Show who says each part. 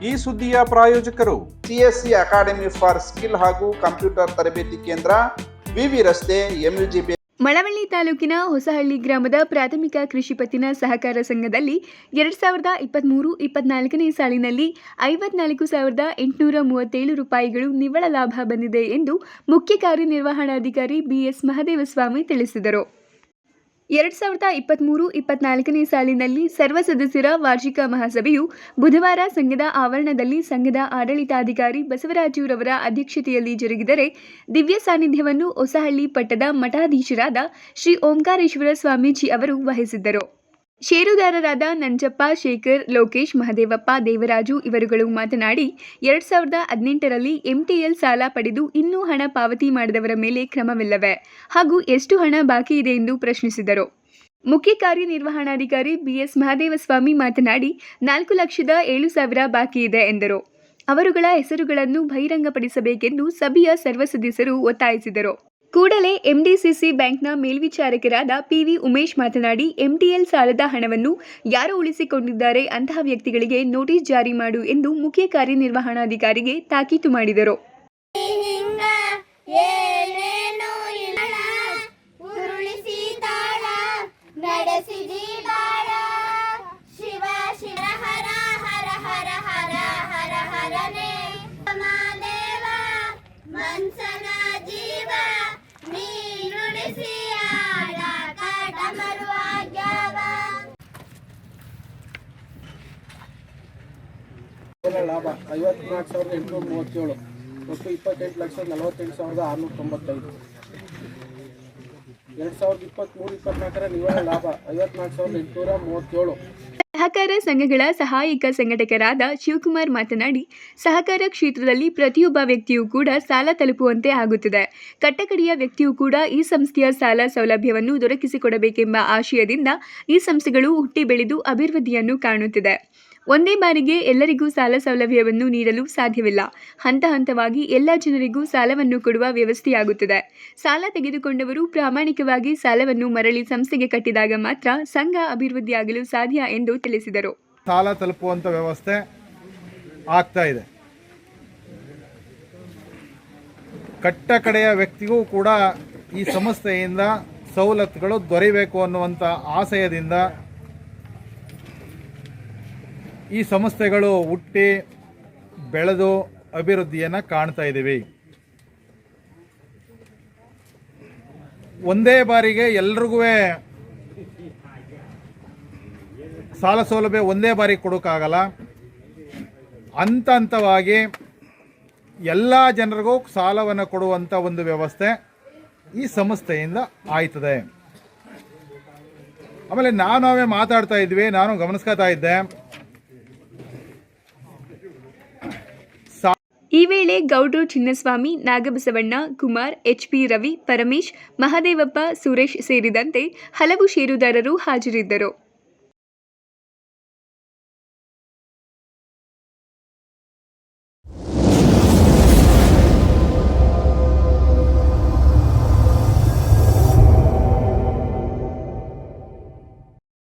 Speaker 1: ಈ ಸುದ್ದಿಯ ಪ್ರಾಯೋಜಕರು
Speaker 2: ಸಿಎಸ್ಸಿ ಅಕಾಡೆಮಿ ಫಾರ್ ಸ್ಕಿಲ್ ಹಾಗೂ ಕಂಪ್ಯೂಟರ್ ತರಬೇತಿ ಕೇಂದ್ರ ವಿವಿ ರಸ್ತೆ ಎಂಯುಜಿ
Speaker 3: ಮಳವಳ್ಳಿ ತಾಲೂಕಿನ ಹೊಸಹಳ್ಳಿ ಗ್ರಾಮದ ಪ್ರಾಥಮಿಕ ಕೃಷಿ ಪತ್ತಿನ ಸಹಕಾರ ಸಂಘದಲ್ಲಿ ಎರಡು ಸಾವಿರದ ಇಪ್ಪತ್ತ್ಮೂರು ಇಪ್ಪತ್ನಾಲ್ಕನೇ ಸಾಲಿನಲ್ಲಿ ಐವತ್ನಾಲ್ಕು ಸಾವಿರದ ಎಂಟುನೂರ ಮೂವತ್ತೇಳು ರೂಪಾಯಿಗಳು ನಿವ್ವಳ ಲಾಭ ಬಂದಿದೆ ಎಂದು ಮುಖ್ಯ ಕಾರ್ಯನಿರ್ವಹಣಾಧಿಕಾರಿ ಬಿಎಸ್ ಮಹದೇವಸ್ವಾಮಿ ತಿಳಿಸಿದರು. ಎರಡು ಸಾವಿರದ ಇಪ್ಪತ್ತ್ಮೂರು ಇಪ್ಪತ್ನಾಲ್ಕನೇ ಸಾಲಿನಲ್ಲಿ ಸರ್ವ ಸದಸ್ಯರ ವಾರ್ಷಿಕ ಮಹಾಸಭೆಯು ಬುಧವಾರ ಸಂಘದ ಆವರಣದಲ್ಲಿ ಸಂಘದ ಆಡಳಿತಾಧಿಕಾರಿ ಬಸವರಾಜುರವರ ಅಧ್ಯಕ್ಷತೆಯಲ್ಲಿ ಜರುಗಿದರೆ ದಿವ್ಯ ಸಾನ್ನಿಧ್ಯವನ್ನು ಹೊಸಹಳ್ಳಿ ಪಟ್ಟದ ಮಠಾಧೀಶರಾದ ಶ್ರೀ ಓಂಕಾರೇಶ್ವರ ಸ್ವಾಮೀಜಿ ಅವರು ವಹಿಸಿದ್ದರು. ಷೇರುದಾರರಾದ ನಂಜಪ್ಪ, ಶೇಖರ್, ಲೋಕೇಶ್, ಮಹದೇವಪ್ಪ, ದೇವರಾಜು ಇವರುಗಳು ಮಾತನಾಡಿ, ಎರಡ್ ಸಾವಿರದ ಹದಿನೆಂಟರಲ್ಲಿ ಎಂಟಿಎಲ್ ಸಾಲ ಪಡೆದು ಇನ್ನೂ ಹಣ ಪಾವತಿ ಮಾಡದವರ ಮೇಲೆ ಕ್ರಮವಿಲ್ಲವೆ ಹಾಗೂ ಎಷ್ಟು ಹಣ ಬಾಕಿ ಇದೆ ಎಂದು ಪ್ರಶ್ನಿಸಿದರು. ಮುಖ್ಯ ಕಾರ್ಯನಿರ್ವಹಣಾಧಿಕಾರಿ ಬಿಎಸ್ ಮಹದೇವಸ್ವಾಮಿ ಮಾತನಾಡಿ, ನಾಲ್ಕು ಲಕ್ಷದ ಏಳು ಸಾವಿರ ಬಾಕಿ ಇದೆ ಎಂದರು. ಅವರುಗಳ ಹೆಸರುಗಳನ್ನು ಬಹಿರಂಗಪಡಿಸಬೇಕೆಂದು ಸಭೆಯ ಸರ್ವ ಸದಸ್ಯರು ಒತ್ತಾಯಿಸಿದರು. ಕೂಡಲೇ ಎಂಡಿಸಿಸಿ ಬ್ಯಾಂಕ್ನ ಮೇಲ್ವಿಚಾರಕರಾದ ಪಿವಿ ಉಮೇಶ್ ಮಾತನಾಡಿ ಎಂಟಿಎಲ್ ಸಾಲದ ಹಣವನ್ನು ಯಾರು ಉಳಿಸಿಕೊಂಡಿದ್ದಾರೆ ಅಂತಹ ವ್ಯಕ್ತಿಗಳಿಗೆ ನೋಟಿಸ್ ಜಾರಿ ಮಾಡು ಎಂದು ಮುಖ್ಯ ಕಾರ್ಯನಿರ್ವಹಣಾಧಿಕಾರಿಗೆ ತಾಕೀತು ಮಾಡಿದರು.
Speaker 4: ಹಿಂಗ
Speaker 5: ಲಾಭ ಐವತ್ನಾಲ್ಕು ಸಾವಿರದ ಎಂಟುನೂರ ಮೂವತ್ತೇಳು ಒಟ್ಟು ಇಪ್ಪತ್ತೆಂಟು ಲಕ್ಷದ ನಲವತ್ತೆಂಟು ಸಾವಿರದ ಆರುನೂರ ತೊಂಬತ್ತೈದು. ಎರಡು ಸಾವಿರದ ಇಪ್ಪತ್ತ್ಮೂರು ಇಪ್ಪತ್ನಾಲ್ಕರ ನಿವ್ವಳ ಲಾಭ ಐವತ್ನಾಲ್ಕು ಸಾವಿರದ ಎಂಟುನೂರ ಮೂವತ್ತೇಳು.
Speaker 3: ಸಹಕಾರ ಸಂಘಗಳ ಸಹಾಯಕ ಸಂಘಟಕರಾದ ಶಿವಕುಮಾರ್ ಮಾತನಾಡಿ, ಸಹಕಾರ ಕ್ಷೇತ್ರದಲ್ಲಿ ಪ್ರತಿಯೊಬ್ಬ ವ್ಯಕ್ತಿಯೂ ಕೂಡ ಸಾಲ ತಲುಪುವಂತೆ ಆಗುತ್ತದೆ. ಕಟ್ಟಕಡೆಯ ವ್ಯಕ್ತಿಯೂ ಕೂಡ ಈ ಸಂಸ್ಥೆಯ ಸಾಲ ಸೌಲಭ್ಯವನ್ನು ದೊರಕಿಸಿಕೊಡಬೇಕೆಂಬ ಆಶಯದಿಂದ ಈ ಸಂಸ್ಥೆಗಳು ಹುಟ್ಟಿ ಬೆಳೆದು ಅಭಿವೃದ್ಧಿಯನ್ನು ಕಾಣುತ್ತಿದೆ. ಒಂದೇ ಬಾರಿಗೆ ಎಲ್ಲರಿಗೂ ಸಾಲ ಸೌಲಭ್ಯವನ್ನು ನೀಡಲು ಸಾಧ್ಯವಿಲ್ಲ. ಹಂತ ಹಂತವಾಗಿ ಎಲ್ಲ ಜನರಿಗೂ ಸಾಲವನ್ನು ಕೊಡುವ ವ್ಯವಸ್ಥೆಯಾಗುತ್ತದೆ. ಸಾಲ ತೆಗೆದುಕೊಂಡವರು ಪ್ರಾಮಾಣಿಕವಾಗಿ ಸಾಲವನ್ನು ಮರಳಿ ಸಂಸ್ಥೆಗೆ ಕಟ್ಟಿದಾಗ ಮಾತ್ರ ಸಂಘ ಅಭಿವೃದ್ಧಿಯಾಗಲು ಸಾಧ್ಯ ಎಂದು ತಿಳಿಸಿದರು.
Speaker 6: ಸಾಲ ತಲುಪುವಂಥ ವ್ಯವಸ್ಥೆ ಆಗ್ತಾ ಇದೆ. ಕಟ್ಟ ಕಡೆಯ ವ್ಯಕ್ತಿಗೂ ಕೂಡ ಈ ಸಂಸ್ಥೆಯಿಂದ ಸವಲತ್ತುಗಳು ದೊರೆಯಬೇಕು ಅನ್ನುವಂಥ ಆಶಯದಿಂದ ಈ ಸಂಸ್ಥೆಗಳು ಹುಟ್ಟಿ ಬೆಳೆದು ಅಭಿವೃದ್ಧಿಯನ್ನು ಕಾಣ್ತಾ ಇದ್ದೀವಿ. ಒಂದೇ ಬಾರಿಗೆ ಎಲ್ರಿಗೂ ಸಾಲ ಸೌಲಭ್ಯ ಒಂದೇ ಬಾರಿ ಕೊಡೋಕ್ಕಾಗಲ್ಲ. ಹಂತ ಹಂತವಾಗಿ ಎಲ್ಲ ಜನರಿಗೂ ಸಾಲವನ್ನು ಕೊಡುವಂಥ ಒಂದು ವ್ಯವಸ್ಥೆ ಈ ಸಂಸ್ಥೆಯಿಂದ ಆಯ್ತದೆ. ಆಮೇಲೆ ನಾನು ನಾವೇ ಮಾತಾಡ್ತಾ ಇದ್ವಿ, ನಾನು ಗಮನಿಸ್ಕೊತಾ ಇದ್ದೆ.
Speaker 3: ಈ ವೇಳೆ ಗೌಡ್ರು ಚಿನ್ನಸ್ವಾಮಿ, ನಾಗಬಸವಣ್ಣ, ಕುಮಾರ್, ಎಚ್ಪಿ ರವಿ, ಪರಮೇಶ್, ಮಹದೇವಪ್ಪ, ಸುರೇಶ್ ಸೇರಿದಂತೆ ಹಲವು ಷೇರುದಾರರು ಹಾಜರಿದ್ದರು.